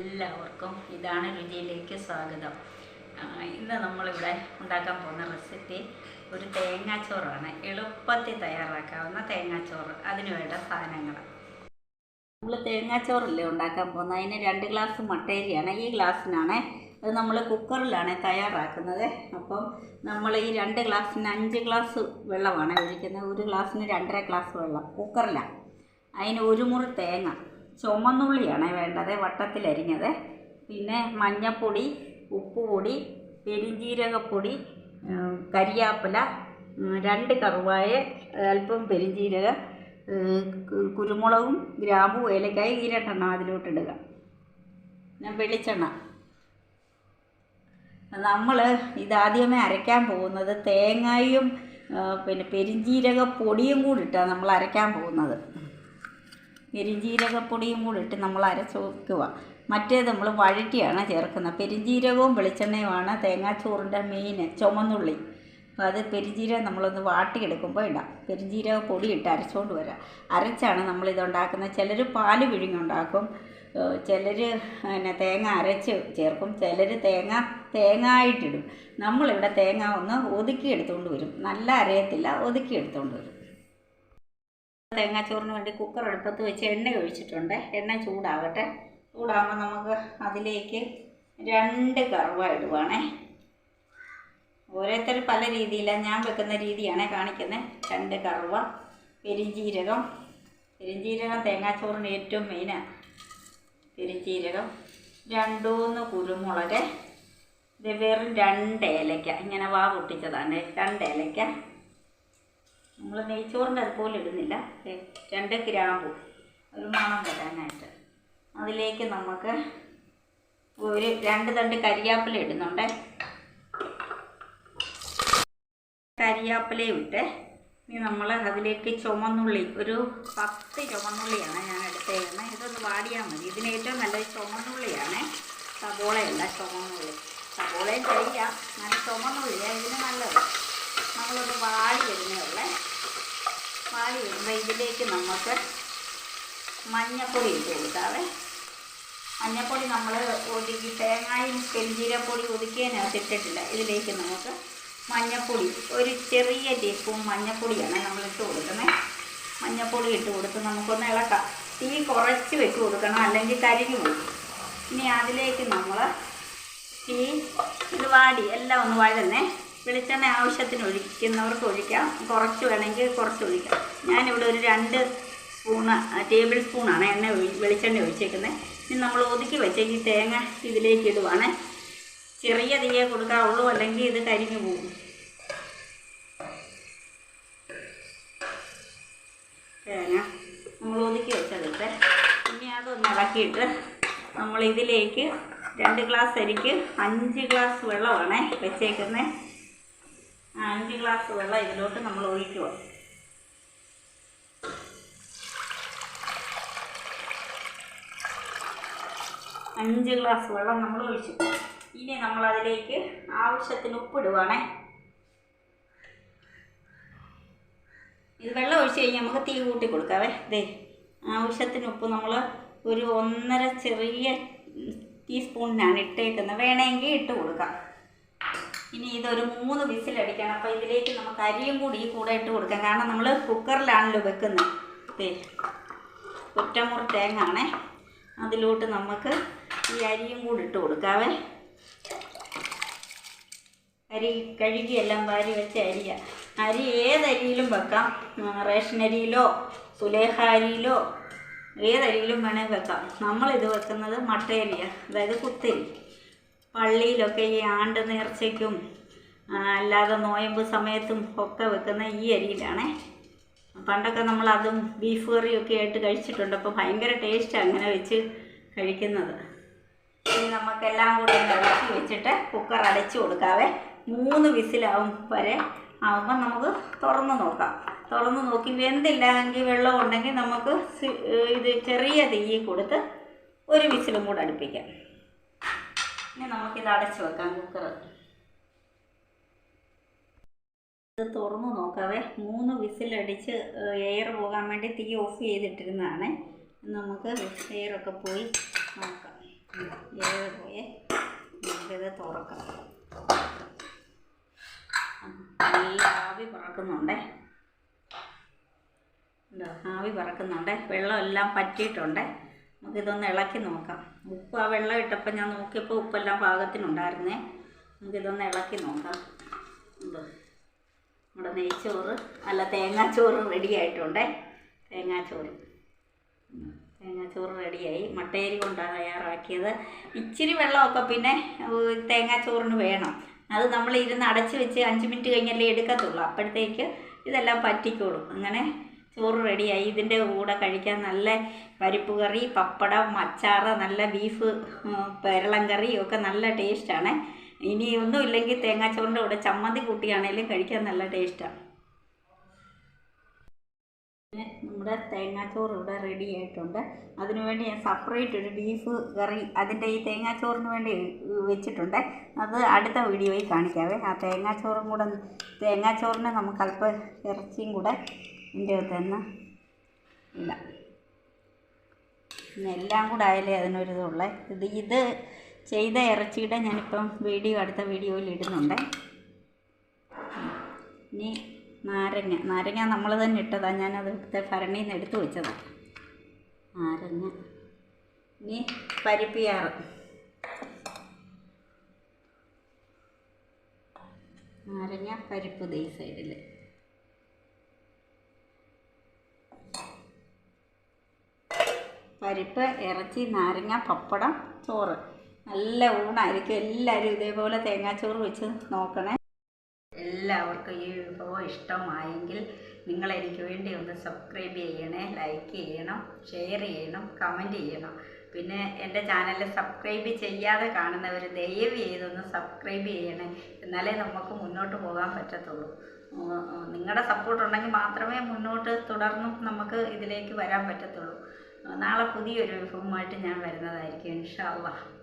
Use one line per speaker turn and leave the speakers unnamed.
എല്ലാവർക്കും ഇതാണ് രുചിയിലേക്ക് സ്വാഗതം. ഇന്ന് നമ്മളിവിടെ ഉണ്ടാക്കാൻ പോകുന്ന റെസിപ്പി ഒരു തേങ്ങാച്ചോറാണ്. എളുപ്പത്തിൽ തയ്യാറാക്കാവുന്ന തേങ്ങാച്ചോറ് അതിന് വേണ്ട സാധനങ്ങൾ. നമ്മൾ തേങ്ങാച്ചോറല്ലേ ഉണ്ടാക്കാൻ പോകുന്നത്? അതിന് രണ്ട് ഗ്ലാസ് മട്ടേരിയാണ് ഈ ഗ്ലാസ്സിനാണ് അത് നമ്മൾ കുക്കറിലാണ് തയ്യാറാക്കുന്നത്. അപ്പം നമ്മൾ ഈ രണ്ട് ഗ്ലാസ്സിന് അഞ്ച് ഗ്ലാസ് വെള്ളമാണ് ഒഴിക്കുന്നത്. ഒരു ഗ്ലാസ്സിന് രണ്ടര ഗ്ലാസ് വെള്ളം കുക്കറിലാണ്. അതിന് ഒരു മുറി തേങ്ങ ചുമന്നുള്ളിയാണ് വേണ്ടത് വട്ടത്തിലരിഞ്ഞത് പിന്നെ മഞ്ഞൾപ്പൊടി ഉപ്പുപൊടി പെരിഞ്ജീരകപ്പൊടി കരിയാപ്പില രണ്ട് കറുവായ അല്പം പെരിഞ്ജീരക കുരുമുളകും ഗ്രാമ്പും ഏലക്കായ ഈ രണ്ടെണ്ണം അതിലോട്ടിടുക. പിന്നെ വെളിച്ചെണ്ണ. നമ്മൾ ഇതാദ്യമേ അരയ്ക്കാൻ പോകുന്നത് തേങ്ങയും പിന്നെ പെരിഞ്ജീരക പൊടിയും കൂടി ഇട്ടാണ് നമ്മൾ അരയ്ക്കാൻ പോകുന്നത്. പെരിഞ്ജീരകപ്പൊടിയും കൂടി ഇട്ട് നമ്മൾ അരച്ച് വയ്ക്കുക മറ്റേത് നമ്മൾ വഴറ്റിയാണ് ചേർക്കുന്നത്. പെരിഞ്ചീരകവും വെളിച്ചെണ്ണയുമാണ്. തേങ്ങാച്ചോറിന്റെ മെയിൻ ചുമന്നുള്ളി. അപ്പോൾ അത് പെരിഞ്ചീരകം നമ്മളൊന്ന് വാട്ടിയെടുക്കുമ്പോൾ ഇടാം. പെരിഞ്ചീരക പൊടി ഇട്ട് അരച്ചുകൊണ്ട് വരാം. അരച്ചാണ് നമ്മളിത് ഉണ്ടാക്കുന്നത്. ചിലർ പാൽ പിഴിഞ്ഞുണ്ടാക്കും ചിലർ പിന്നെ തേങ്ങ അരച്ച് ചേർക്കും. ചിലർ തേങ്ങ തേങ്ങ ആയിട്ടിടും നമ്മളിവിടെ തേങ്ങ ഒന്ന് ഒതുക്കി എടുത്തുകൊണ്ട് വരും. നല്ല അരയത്തില്ല. ഒതുക്കി എടുത്തുകൊണ്ട് വരും. തേങ്ങാച്ചോറിന് വേണ്ടി കുക്കർ അടുപ്പത്ത് വെച്ച് എണ്ണ ഒഴിച്ചിട്ടുണ്ട്. എണ്ണ ചൂടാവട്ടെ. ചൂടാകുമ്പോൾ നമുക്ക് അതിലേക്ക് രണ്ട് കറുവ ഇടുവാണേ. ഓരോരുത്തർ പല രീതിയിലാണ് ഞാൻ വെക്കുന്ന രീതിയാണ് കാണിക്കുന്നത് രണ്ട് കറുവ പെരിഞ്ജീരകം പെരിഞ്ജീരകം തേങ്ങാച്ചോറിന് ഏറ്റവും മെയിനാണ് പെരിഞ്ജീരകം രണ്ടൂന്ന് കുരുമുളക്. ഇത് വെറും രണ്ട് ഏലക്ക. ഇങ്ങനെ വാ പൊട്ടിച്ചതാണ്. രണ്ട് ഏലക്ക. നമ്മൾ നെയ്ച്ചോറിന്റെ അതുപോലെ ഇടുന്നില്ല. രണ്ട് ഗ്രാമ്പു ഒരു മണം വരാനായിട്ട്. അതിലേക്ക് നമുക്ക് ഒരു രണ്ട് തണ്ട് കരിയാപ്പില ഇടുന്നുണ്ട്. കരിയാപ്പിലയും ഇട്ട് ഇനി നമ്മൾ അതിലേക്ക് ചുമന്നുള്ളി ഒരു പത്ത് ചുമന്നുള്ളിയാണ് ഞാൻ എടുത്തേക്കുന്നത്. ഇതൊന്ന് വാടിയാൽ മതി. ഇതിന് ഏറ്റവും നല്ലത് ചുമന്നുള്ളിയാണ്. സബോളയല്ല ചുമന്നുള്ളി. സബോളയും ചെയ്യാം നല്ല ചുമന്നുള്ളിയാണ് ഇതിന് നല്ലത്. നമ്മളൊന്ന് വാടി വരുന്നതല്ലേ വാടി വരുമ്പോൾ ഇതിലേക്ക് നമുക്ക് മഞ്ഞപ്പൊടി ഇട്ട് കൊടുക്കാവേ. മഞ്ഞപ്പൊടി നമ്മൾ ഒതുക്കി തേങ്ങായും പെരിഞ്ചീരപ്പൊടി ഒതുക്കിയതിനകത്ത് ഇട്ടിട്ടില്ല. ഇതിലേക്ക് നമുക്ക് മഞ്ഞപ്പൊടി ഒരു ചെറിയ ടീസ്പൂൺ മഞ്ഞപ്പൊടിയാണ് നമ്മൾ ഇട്ട് കൊടുക്കുന്നത് മഞ്ഞപ്പൊടി ഇട്ട് കൊടുത്ത് നമുക്കൊന്ന് ഇളക്കാം. തീ കുറച്ച് വെച്ച് കൊടുക്കണം അല്ലെങ്കിൽ കരിഞ്ഞു പോകും ഇനി അതിലേക്ക് നമ്മൾ ഈ ഇത് വാടി എല്ലാം ഒന്ന് വഴന്നേ. വെളിച്ചെണ്ണ ആവശ്യത്തിന് ഒഴിക്കുന്നവർക്ക് ഒഴിക്കാം. കുറച്ച് വേണമെങ്കിൽ കുറച്ച് ഒഴിക്കാം. ഞാനിവിടെ ഒരു രണ്ട് സ്പൂണ് ടേബിൾ സ്പൂണാണ് എണ്ണ വെളിച്ചെണ്ണ ഒഴിച്ചേക്കുന്നത്. ഇനി നമ്മൾ ഒതുക്കി വെച്ച ഈ തേങ്ങ ഇതിലേക്ക് ഇടുവാണ്. ചെറിയ തീയെ കൊടുക്കാവുള്ളൂ അല്ലെങ്കിൽ ഇത് കരിഞ്ഞു പോകും. തേങ്ങ നമ്മൾ ഒതുക്കി വെച്ചെടുത്ത് ഇനി അതൊന്ന് ഇളക്കിയിട്ട് നമ്മൾ ഇതിലേക്ക് രണ്ട് ഗ്ലാസ് അരിക്ക് അഞ്ച് ഗ്ലാസ് വെള്ളമാണ് വെച്ചേക്കുന്നത്. അഞ്ച് ഗ്ലാസ് വെള്ളം ഇതിലോട്ട് നമ്മൾ ഒഴിക്കുക. അഞ്ച് ഗ്ലാസ് വെള്ളം നമ്മൾ ഒഴിച്ചു. ഇനി നമ്മൾ അതിലേക്ക് ആവശ്യത്തിന് ഉപ്പിടുവാണേ. ഇത് വെള്ളം ഒഴിച്ച് കഴിഞ്ഞാൽ നമുക്ക് തീ കൂട്ടി കൊടുക്കാവേ. ദേ ആവശ്യത്തിന് ഉപ്പ് നമ്മൾ ഒരു ഒന്നര ചെറിയ ടീസ്പൂണിനാണ് ഇട്ടേക്കുന്നത്. വേണമെങ്കിൽ ഇട്ട് കൊടുക്കാം. ഇനി ഇതൊരു മൂന്ന് വിസിലടിക്കണം അപ്പോൾ ഇതിലേക്ക് നമുക്ക് അരിയും കൂടി ഈ കൂടെ ഇട്ട് കൊടുക്കാം. കാരണം നമ്മൾ കുക്കറിലാണല്ലോ വെക്കുന്നത്. ദേ കുറ്റമുറി തേങ്ങ ആണേ അതിലോട്ട് നമുക്ക് ഈ അരിയും കൂടി ഇട്ട് കൊടുക്കാവേ. അരി കഴുകി എല്ലാം വാരി വെച്ച അരിയ. അരി ഏതരിയിലും വെക്കാം. റേഷൻ അരിയിലോ സുലേഖ അരിയിലോ ഏതരിയിലും വേണേൽ വെക്കാം. നമ്മളിത് വെക്കുന്നത് മട്ടയരിയ. അതായത് കുത്തരി. പള്ളിയിലൊക്കെ ഈ ആണ്ട് നേർച്ചയ്ക്കും അല്ലാതെ നോയമ്പ് സമയത്തും ഒക്കെ വെക്കുന്ന ഈ അരിയിലാണേ. പണ്ടൊക്കെ നമ്മൾ അതും ബീഫ് കറിയൊക്കെ ആയിട്ട് കഴിച്ചിട്ടുണ്ട്. അപ്പോൾ ഭയങ്കര ടേസ്റ്റ് അങ്ങനെ വെച്ച് കഴിക്കുന്നത്. ഇനി നമുക്കെല്ലാം കൂടി ഇളക്കി വെച്ചിട്ട് കുക്കർ അടച്ചു കൊടുക്കാവേ. മൂന്ന് വിസിലാവും വരെ ആവുമ്പോൾ നമുക്ക് തുറന്ന് നോക്കാം. തുറന്ന് നോക്കി വെന്തില്ലെങ്കിൽ വെള്ളം ഉണ്ടെങ്കിൽ നമുക്ക് ഇത് ചെറിയ തീയിൽ കൊടുത്ത് ഒരു വിസിലും കൂടെ അടുപ്പിക്കാം. നമുക്കിത് അടച്ചു വെക്കാം കുക്കർ ഇത് തുറന്നു നോക്കാവേ. മൂന്ന് വിസിലടിച്ച് എയർ പോകാൻ വേണ്ടി തീ ഓഫ് ചെയ്തിട്ടിരുന്നതാണ്. നമുക്ക് എയറൊക്കെ പോയി നോക്കാം. എയർ പോയേ. നമുക്കിത് തുറക്കാം. നല്ല ആവി പറക്കുന്നുണ്ടേ. ആവി പറക്കുന്നുണ്ടേ. വെള്ളമെല്ലാം പറ്റിയിട്ടുണ്ട്. നമുക്കിതൊന്ന് ഇളക്കി നോക്കാം. ഉപ്പ് ആ വെള്ളം ഇട്ടപ്പോൾ ഞാൻ നോക്കിയപ്പോൾ ഉപ്പെല്ലാം പാകത്തിനുണ്ടായിരുന്നേ. നമുക്കിതൊന്ന് ഇളക്കി നോക്കാം. നമ്മുടെ നെയ്ച്ചോറ് അല്ല തേങ്ങാച്ചോറ് റെഡി ആയിട്ടുണ്ടേ. തേങ്ങാച്ചോറ്. തേങ്ങാച്ചോറ് റെഡിയായി മട്ടയരി കൊണ്ടാണ് തയ്യാറാക്കിയത്. ഇച്ചിരി വെള്ളമൊക്കെ പിന്നെ തേങ്ങാച്ചോറിന് വേണം. അത് നമ്മൾ ഇരുന്ന് അടച്ച് വെച്ച് അഞ്ച് മിനിറ്റ് കഴിഞ്ഞല്ലേ എടുക്കത്തുള്ളൂ. അപ്പോഴത്തേക്ക് ഇതെല്ലാം പറ്റിക്കോളും. അങ്ങനെ ചോറ് റെഡിയായി. ഇതിന്റെ കൂടെ കഴിക്കാൻ നല്ല പരിപ്പ് കറി പപ്പടം അച്ചാറ് നല്ല ബീഫ് പേരളം കറി ഒക്കെ നല്ല ടേസ്റ്റാണ് ഇനി ഒന്നും ഇല്ലെങ്കിൽ തേങ്ങാച്ചോറിന്റെ കൂടെ ചമ്മന്തി കൂട്ടിയാണേലും കഴിക്കാൻ നല്ല ടേസ്റ്റാണ് നമ്മുടെ തേങ്ങാച്ചോറ് ഇവിടെ റെഡി ആയിട്ടുണ്ട്. അതിനുവേണ്ടി ഞാൻ സെപ്പറേറ്റ് ഒരു ബീഫ് കറി അതിന്റെ ഈ തേങ്ങാച്ചോറിന് വേണ്ടി വെച്ചിട്ടുണ്ട്. അത് അടുത്ത വീഡിയോയിൽ കാണിക്കാവേ. ആ തേങ്ങാച്ചോറും കൂടെ തേങ്ങാച്ചോറിന് നമുക്ക് അല്പം ഇറച്ചിയും കൂടെ ഇതിന്റെ അകത്ത് തന്നെ ഇല്ല. പിന്നെ എല്ലാം കൂടെ ആയാലേ അതിനൊരിതുള്ളേ. ഇത് ഇത് ചെയ്ത ഇറച്ചിയുടെ ഞാനിപ്പം വീഡിയോ അടുത്ത വീഡിയോയിൽ ഇടുന്നുണ്ട്. ഇനി നാരങ്ങ. നാരങ്ങ നമ്മൾ തന്നെ ഇട്ടതാണ് ഞാനത് ഇവിടുത്തെ ഭരണിയിൽ നിന്ന് എടുത്തു വെച്ചതാണ് നാരങ്ങ. ഇനി പരിപ്പിയാറ്. നാരങ്ങ പരിപ്പ് ദേ സൈഡിൽ പരിപ്പ് ഇറച്ചി നാരങ്ങ പപ്പടം ചോറ്. നല്ല ഊണായിരിക്കും എല്ലാവരും ഇതേപോലെ തേങ്ങാച്ചോറ് വെച്ച് നോക്കണേ. എല്ലാവർക്കും ഈ വിഭവം ഇഷ്ടമായെങ്കിൽ നിങ്ങൾ എനിക്ക് വേണ്ടി ഒന്ന് സബ്സ്ക്രൈബ് ചെയ്യണേ ലൈക്ക് ചെയ്യണം ഷെയർ ചെയ്യണം കമന്റ് ചെയ്യണം. പിന്നെ എന്റെ ചാനൽ സബ്സ്ക്രൈബ് ചെയ്യാതെ കാണുന്നവർ ദയവ് ചെയ്തൊന്ന് സബ്സ്ക്രൈബ് ചെയ്യണേ. എന്നാലേ നമുക്ക് മുന്നോട്ട് പോകാൻ പറ്റത്തുള്ളൂ. നിങ്ങളുടെ സപ്പോർട്ട് ഉണ്ടെങ്കിൽ മാത്രമേ മുന്നോട്ട് തുടർന്നും നമുക്ക് ഇതിലേക്ക് വരാൻ പറ്റത്തുള്ളൂ. നാളെ പുതിയൊരു വിഭവമായിട്ട് ഞാൻ വരുന്നതായിരിക്കും ഇൻഷാ അള്ളാഹ്